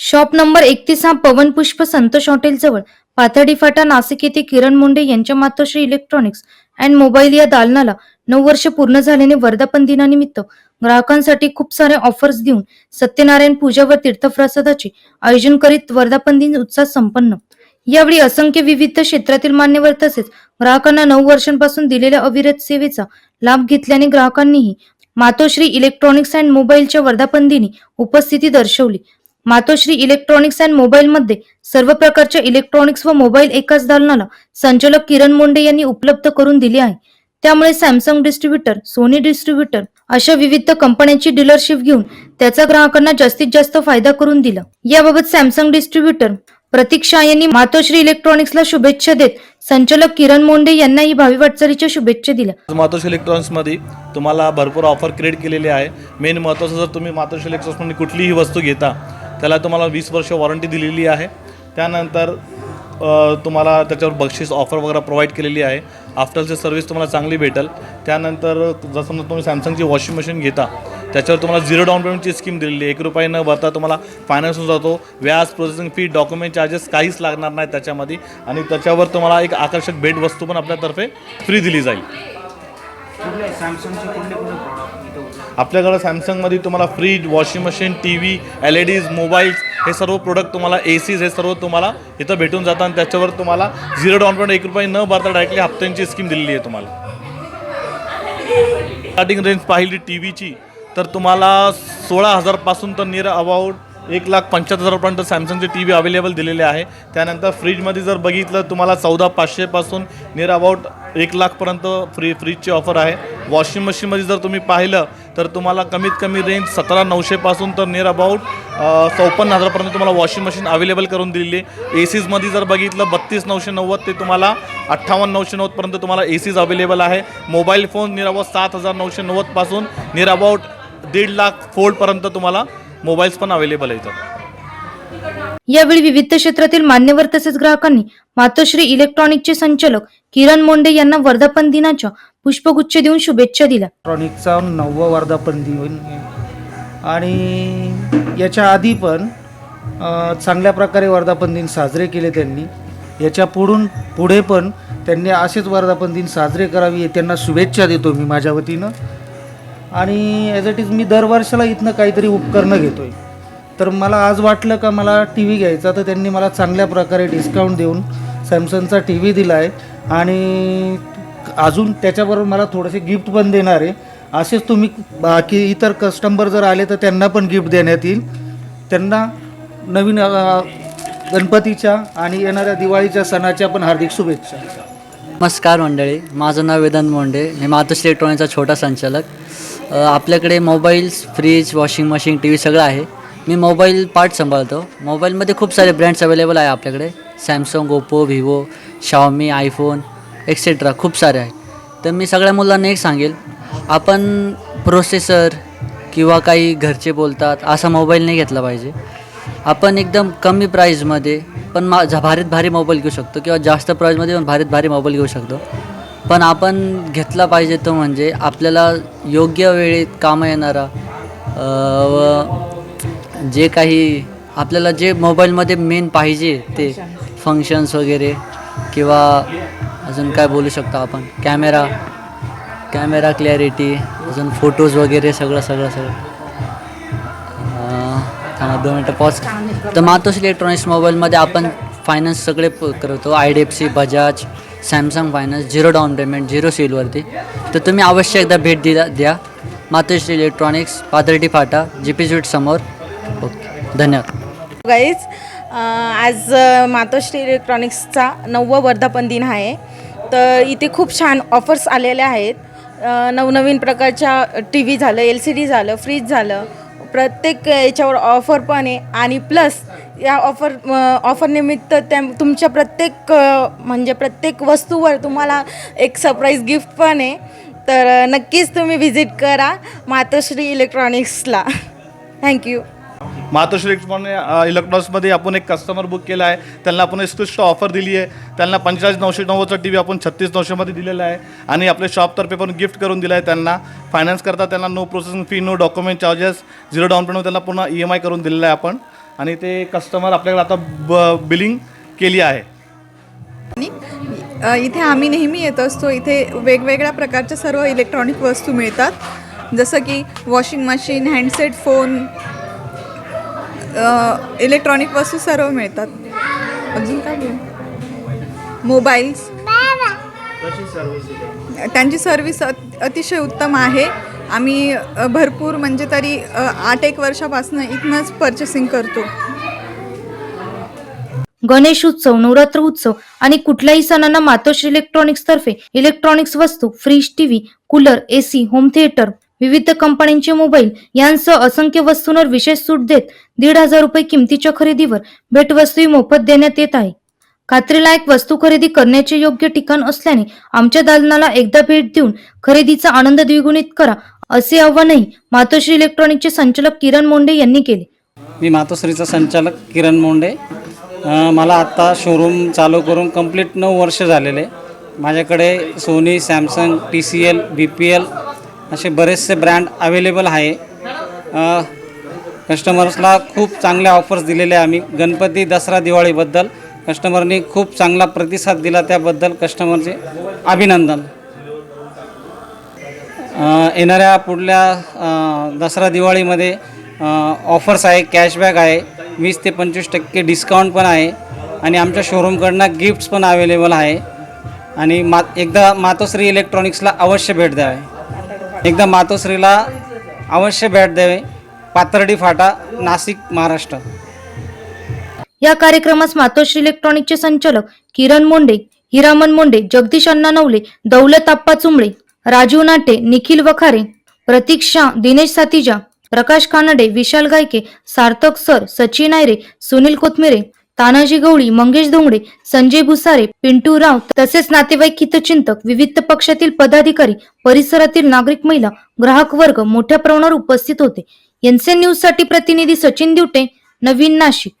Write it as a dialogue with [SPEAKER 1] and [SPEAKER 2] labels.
[SPEAKER 1] Shop number एकतीस हा पवन पुष्प संतोष हॉटेल जवळ पाथर्डी फाटा नाशिक येथे किरण मुंडे यांच्या मातोश्री इलेक्ट्रॉनिक्स अँड मोबाईल या दालनाला नऊ वर्ष पूर्ण झाल्याने वर्धापन दिनानिमित्त ग्राहकांसाठी खूप सारे ऑफर्स देऊन सत्यनारायण पूजा व तीर्थप्रसादाचे आयोजन करीत वर्धापन दिन उत्साह संपन्न. यावेळी असंख्य विविध क्षेत्रातील मान्यवर तसेच ग्राहकांना नऊ वर्षांपासून दिलेल्या अविरत सेवेचा लाभ घेतल्याने ग्राहकांनीही मातोश्री इलेक्ट्रॉनिक्स अँड मोबाईलच्या वर्धापन दिनी उपस्थिती दर्शवली. मातोश्री इलेक्ट्रॉनिक्स अँड मोबाईल मध्ये सर्व प्रकारच्या इलेक्ट्रॉनिक्स व मोबाईल एकाच दालनाला संचालक किरण मुंडे यांनी उपलब्ध करून दिले आहे. त्यामुळे सॅमसंग डिस्ट्रीब्युटर सोनी डिस्ट्रीब्युटर अशा विविध कंपन्यांची डीलरशिप घेऊन त्याचा ग्राहकांना जास्तीत जास्त फायदा करून दिला. याबाबत सॅमसंग डिस्ट्रीब्युटर प्रतीक शाह यांनी मातोश्री इलेक्ट्रॉनिक्सला शुभेच्छा देत संचालक किरण मोंडे यांनाही भावी वाटचालीच्या शुभेच्छा दिल्या.
[SPEAKER 2] मातोश्री इलेक्ट्रॉनिक्समध्ये तुम्हाला भरपूर ऑफर क्रिएट केलेली आहे. मेन महत्त्वाचं जर तुम्ही मातोश्री इलेक्ट्रॉनिक्समध्ये कुठलीही वस्तू घेता त्याला तुम्हाला वीस वर्ष वॉरंटी दिलेली आहे. त्यानंतर तुम्हाला त्याच्यावर बक्षीस ऑफर वगैरे प्रोव्हाइड केलेली आहे. आफ्टरची सर्व्हिस तुम्हाला चांगली भेटेल. त्यानंतर जर समजा तुम्ही सॅमसंगची वॉशिंग मशीन घेता त्याच्यावर तुम्हाला झिरो डाऊन पेमेंटची स्कीम दिलेली आहे. एक रुपये न भरता तुम्हाला फायनान्स होऊन जातो. व्याज प्रोसेसिंग फी डॉक्युमेंट चार्जेस काहीच लागणार नाही त्याच्यामध्ये. आणि त्याच्यावर तुम्हाला एक आकर्षक भेट वस्तू पण आपल्यातर्फे फ्री दिली जाईल.
[SPEAKER 3] सॅमसंगची सॅमसंगचे
[SPEAKER 2] आपल्याकडं सॅमसंगमध्ये तुम्हाला fridge washing machine T V L E Ds mobiles हे सर्व प्रोडक्ट तुम्हाला ए सीज हे सर्व तुम्हाला इथं भेटून जातात. आणि त्याच्यावर तुम्हाला झिरो डाऊन पेमेंट एक रुपये न भरता डायरेक्टली हप्त्यांची स्कीम दिलेली आहे तुम्हाला. स्टार्टिंग रेंज पाहिली टी व्हीची तर तुम्हाला सोळा हजारपासून तर नियर अबाउट एक लाख पंच्याहत्तर हजारपर्यंत सॅमसंगचे टी व्ही अवेलेबल दिलेले आहे. त्यानंतर फ्रीजमध्ये जर बघितलं तुम्हाला चौदा पाचशेपासून नियर अबाउट एक लाखपर्यंत फ्री फ्रीजची ऑफर आहे. वॉशिंग मशीनमध्ये जर तुम्ही पाहिलं तर तुम्हाला कमीत कमी रेंज सतरा नऊशेपासून तर नियर अबाउट चौपन्न हजारपर्यंत तुम्हाला वॉशिंग मशीन अवेलेबल करून दिलेली आहे. ए सीजमध्ये जर बघितलं बत्तीस नऊशे नव्वद ते तुम्हाला अठ्ठावन्न नऊशे नव्वदपर्यंत तुम्हाला ए सीज अवेलेबल आहे. मोबाईल फोन नियर अबाउट सात हजार नऊशे नव्वदपासून नियर अबाउट दीड लाख फोल्डपर्यंत तुम्हाला मोबाईल्स पण अवेलेबल आहेत
[SPEAKER 1] यावेळी विविध क्षेत्रातील मान्यवर तसेच ग्राहकांनी मातोश्री इलेक्ट्रॉनिकचे संचालक किरण मोंडे यांना वर्धापन दिनाच्या पुष्पगुच्छ देऊन शुभेच्छा दिल्या.
[SPEAKER 3] ट्रॉनिकचा नववं वर्धापन दिन आणि याच्या आधी पण चांगल्या प्रकारे वर्धापन दिन साजरे केले त्यांनी. याच्या पुढून पुढे पण त्यांनी असेच वर्धापन दिन साजरे करावी त्यांना शुभेच्छा देतो मी माझ्या वतीनं. आणि ॲज इट इज मी दरवर्षाला इथनं काहीतरी उपकरणं घेतो आहे तर मला आज वाटलं का मला टी व्ही घ्यायचा तर त्यांनी मला चांगल्या प्रकारे डिस्काउंट देऊन सॅमसंगचा टी व्ही दिला आहे आणि अजून त्याच्याबरोबर मला थोडेसे गिफ्ट पण देणार आहे. असेच तुम्ही बाकी इतर कस्टमर जर आले तर त्यांना पण गिफ्ट देण्यात येईल. त्यांना नवीन गणपतीच्या आणि येणाऱ्या दिवाळीच्या सणाच्या पण हार्दिक शुभेच्छा.
[SPEAKER 4] नमस्कार मंडळी माझं नाव वेदांत मोंडे. मी मातोश्री इलेक्ट्रॉनिकचा छोटा संचालक. आपल्याकडे mobiles fridge washing machine T V सगळं आहे. मी मोबाईल पार्ट सांभाळतो. मोबाईलमध्ये खूप सारे ब्रँड्स अवेलेबल आहे आपल्याकडे. Samsung Oppo Vivo Xiaomi iPhone etcetera खूप सारे आहे तर मी सगळ्या मुलांना एक सांगेल आपण प्रोसेसर किंवा काही घरचे बोलतात असा मोबाईल नाही घेतला पाहिजे. आपण एकदम कमी प्राईजमध्ये पण मा भारीत भारी मोबाईल घेऊ शकतो किंवा जास्त प्राईजमध्ये पण भारीत भारी मोबाईल घेऊ शकतो. पण आपण घेतला पाहिजे तो म्हणजे आपल्याला योग्य वेळेत कामं येणारा व जे काही आपल्याला जे मोबाईलमध्ये मेन पाहिजे ते फंक्शन्स वगैरे किंवा अजून काय बोलू शकतो आपण? कॅमेरा कॅमेरा क्लॅरिटी अजून फोटोज वगैरे सगळं सगळं सगळं. अं, थांबा दोन मिनटं पॉज तर मातोश्री इलेक्ट्रॉनिक्स मोबाईलमध्ये आपण फायनान्स सगळे प- करतो. I D F C Bajaj Samsung finance zero down payment zero सीलवरती तर तुम्ही अवश्य एकदा भेट दिला द्या. Matoshri electronics Pathardi Phata G P sweet समोर. ओके. धन्यवाद.
[SPEAKER 5] गाईज आज मातोश्री इलेक्ट्रॉनिक्सचा नववं वर्धापन दिन आहे. तर इथे खूप छान ऑफर्स आलेल्या आहेत. नवनवीन प्रकारच्या टी व्ही झालं एल सी डी झालं फ्रीज झालं. प्रत्येक याच्यावर ऑफर पण आहे. आणि प्लस या ऑफर ऑफरनिमित्त त्या तुमच्या प्रत्येक म्हणजे प्रत्येक वस्तूवर तुम्हाला एक सरप्राईज गिफ्ट पण आहे. तर नक्कीच तुम्ही व्हिजिट करा मातोश्री इलेक्ट्रॉनिक्सला थँक्यू
[SPEAKER 2] मातोश्री इलेक्ट्रॉनिक इलेक्ट्रॉनिक्समध्ये आपण एक कस्टमर बुक केला आहे. त्यांना आपण उत्कृष्ट ऑफर दिली आहे. त्यांना पंचेचाळीस नऊशे नव्वदचा टी व्ही आपण छत्तीस नऊशेमध्ये दिलेला आहे. आणि आपल्या शॉपतर्फे पण गिफ्ट करून दिलं आहे त्यांना. फायनान्स करता त्यांना no processing fee no document charges zero down payment त्यांना पुन्हा ई एम आय करून दिलेलं आहे आपण. आणि ते कस्टमर आपल्याकडे आता ब बिलिंग केली आहे.
[SPEAKER 6] इथे आम्ही नेहमी येत असतो. इथे वेगवेगळ्या प्रकारच्या सर्व इलेक्ट्रॉनिक वस्तू मिळतात. जसं की washing machine handset phone electronic वस्तू सर्व मिळतात. अजून काय मोबाईल्स त्यांची सर्विस अत- अतिशय उत्तम आहे. आम्ही भरपूर म्हणजे तरी आठ एक वर्षापासून इथनंच पर्चेसिंग करतो.
[SPEAKER 1] गणेश उत्सव नवरात्र उत्सव आणि कुठल्याही सणांना मातोश्री इलेक्ट्रॉनिक्स तर्फे इलेक्ट्रॉनिक्स वस्तू fridge TV cooler AC home theatre विविध कंपन्यांचे मोबाईल यांसह असंख्य वस्तूंवर विशेष सूट देत दीड हजार रुपये किमतीच्या खरेदीवर भेटवस्तूही मोफत देण्यात येत आहे. खात्रीलायक वस्तू खरेदी करण्याचे योग्य ठिकाण असल्याने आमच्या दालनाला एकदा भेट देऊन खरेदीचा आनंद द्विगुणित करा असे आव्हानही मातोश्री इलेक्ट्रॉनिकचे संचालक किरण मोंडे यांनी केले.
[SPEAKER 7] मी मातोश्रीचा संचालक किरण मोंडे मला आत्ता शोरूम चालू करून कंप्लीट नऊ वर्ष झालेले. माझ्याकडे Sony Samsung T C L B P L असे बरेचसे ब्रँड अवेलेबल आहे. कस्टमर्सला खूप चांगल्या ऑफर्स दिलेले आम्ही. गणपती दसरा दिवाळीबद्दल कस्टमरनी खूप चांगला प्रतिसाद दिला त्याबद्दल कस्टमरचे अभिनंदन. येणाऱ्या पुढल्या दसरा दिवाळीमध्ये ऑफर्स आहे कॅशबॅक आहे वीस ते पंचवीस टक्के डिस्काउंट पण आहे आणि आमच्या शोरूमकडनं गिफ्ट्स पण अवेलेबल आहे. आणि मा एकदा मातोश्री इलेक्ट्रॉनिक्सला अवश्य भेट द्यावे एकदा मातोश्रीला अवश्य भेट द्यावे. पाथर्डी फाटा नाशिक महाराष्ट्र.
[SPEAKER 1] या कार्यक्रमास मातोश्री इलेक्ट्रॉनिकचे संचालक किरण मोंडे हिरामन मोंडे जगदीश अण्णा नवले दौलत आप्पा चुंबळे राजीव नाटे निखिल वखारे प्रतीक शाह दिनेश सातिजा प्रकाश कानडे विशाल गायके सार्थक सर सचिन आयरे सुनील कोथमिरे तानाजी गवळी मंगेश धोंगडे संजय भुसारे पिंटू राव तसेच नातेवाईक हितचिंतक विविध पक्षातील पदाधिकारी परिसरातील नागरिक महिला ग्राहक वर्ग मोठ्या प्रमाणावर उपस्थित होते. एनसीएन न्यूजसाठी प्रतिनिधी सचिन दिवटे नवीन नाशिक.